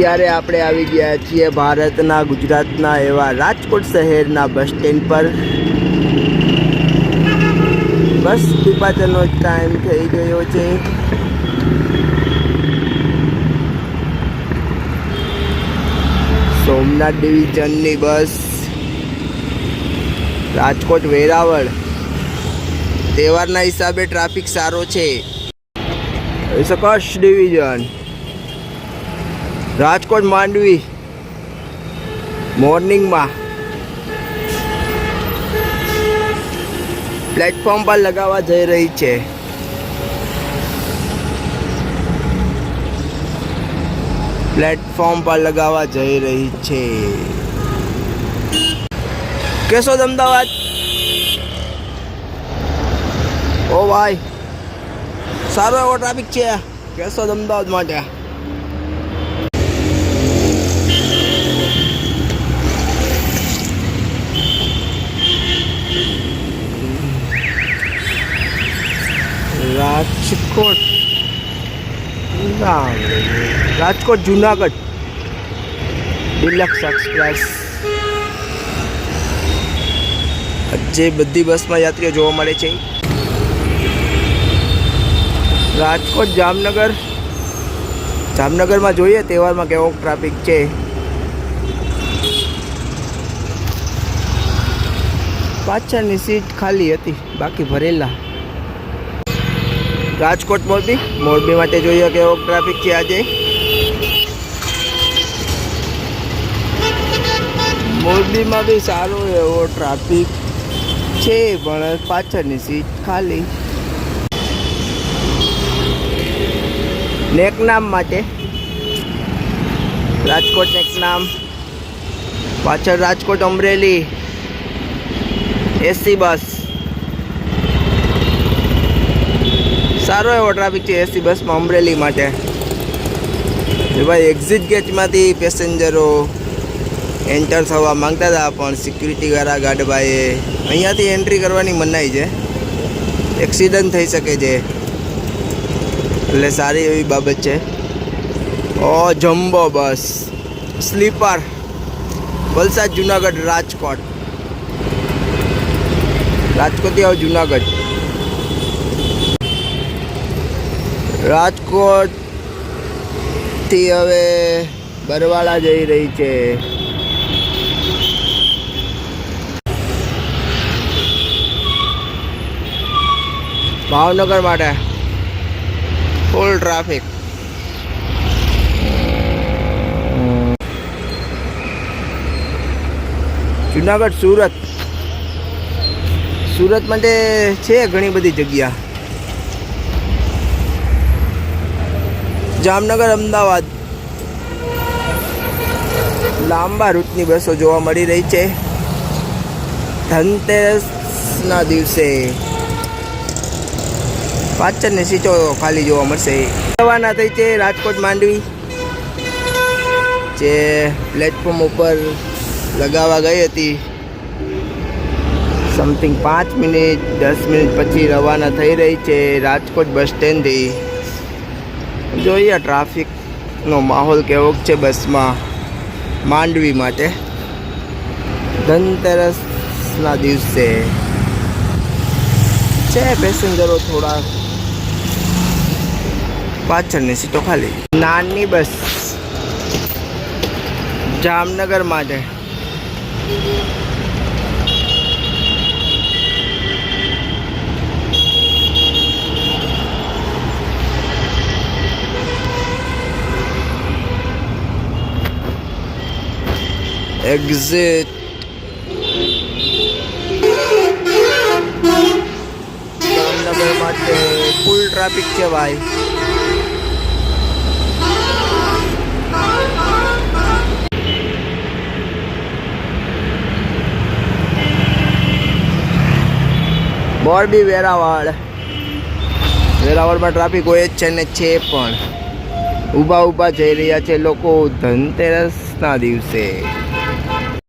અત્યારે આપણે આવી ગયા છીએ ભારતના, ગુજરાતના એવા રાજકોટ શહેરના બસ સ્ટેન્ડ પર. બસ ડિપાર્ચરનો ટાઈમ થઈ ગયો છે. સોમનાથ ડિવિઝનની બસ. રાજકોટ વેરાવળ. તહેવારના હિસાબે ટ્રાફિક સારો છે. સકશ ડિવિઝન. રાજકોટ માંડવી. મોર્નિંગમાં. પ્લેટફોર્મ પર લગાવવા જઈ રહી છે. પ્લેટફોર્મ પર લગાવવા જઈ રહી છે. કેશોદ અમદાવાદ. ઓ ભાઈ, સારો એવો ટ્રાફિક છે કેશોદ અમદાવાદ માટે રાજકોટ ના, રાજકોટ, જુનાગઢ. Deluxe express. જે બધી બસમાં યાત્રીઓ જોવા મળે છે. રાજકોટ, જામનગર. જામનગરમાં જોઈએ, તહેવારમાં કેવો ટ્રાફિક છે. પાછળની સીટ ખાલી હતી, બાકી ભરેલા. રાજકોટ મોરબી. મોરબી માટે જોઈએ કેવો ટ્રાફિક છે આજે. મોરબીમાં બી સારો એવો ટ્રાફિક છે, પણ પાછળની સીટ ખાલી. નેકનામ માટે. રાજકોટ નેકનામ પાછળ રાજકોટ અમરેલી. એસી બસ. સારો એવો ટ્રાફિક છે એસી બસમાં અમરેલી માટે. ભાઈ એક્ઝિટ ગેટમાંથી પેસેન્જરો એન્ટર થવા માંગતા હતા, પણ સિક્યુરિટીવાળા ગાર્ડભાઈએ અહીંયાથી એન્ટ્રી કરવાની મનાઈ છે. એક્સિડન્ટ થઈ શકે છે. એટલે સારી એવી બાબત છે. ઓ jumbo bus. Sleeper Valsad Junagadh Rajkot. રાજકોટથી આવ જુનાગઢ. રાજકોટથી હવે બરવાળા જઈ રહી છે. ભાવનગર માટે ફૂલ ટ્રાફિક જુનાગઢ, સુરત. સુરત માટે છે ઘણી બધી જગ્યા. જામનગર, અમદાવાદ. લાંબા રૂટની બસો જોવા મળી રહી છે. ધનતેરસના દિવસે પાછળની સીટો ખાલી જોવા મળશે. રવાના થઈ છે રાજકોટ, માંડવી, જે પ્લેટફોર્મ ઉપર લગાવવા ગઈ હતી. સમથિંગ પાંચ મિનિટ, દસ મિનિટ પછી રવાના થઈ રહી છે રાજકોટ બસ સ્ટેન્ડથી. જોઈએ ટ્રાફિકનો માહોલ કેવો છે બસમાં માંડવી માટે. ધનતેરસના દિવસે છે પેસેન્જરો થોડા પાછળની સીટો ખાલી. નાની બસ જામનગર માટે એક્ઝિટ જામનગર માટે ફૂલ ટ્રાફિક છે ભાઈ. મોરબી વેરાવળ. વેરાવળમાં ટ્રાફિક હોય જ છે ને છે પણ. ઊભા ઊભા જઈ રહ્યા છે લોકો ધનતેરસના દિવસે.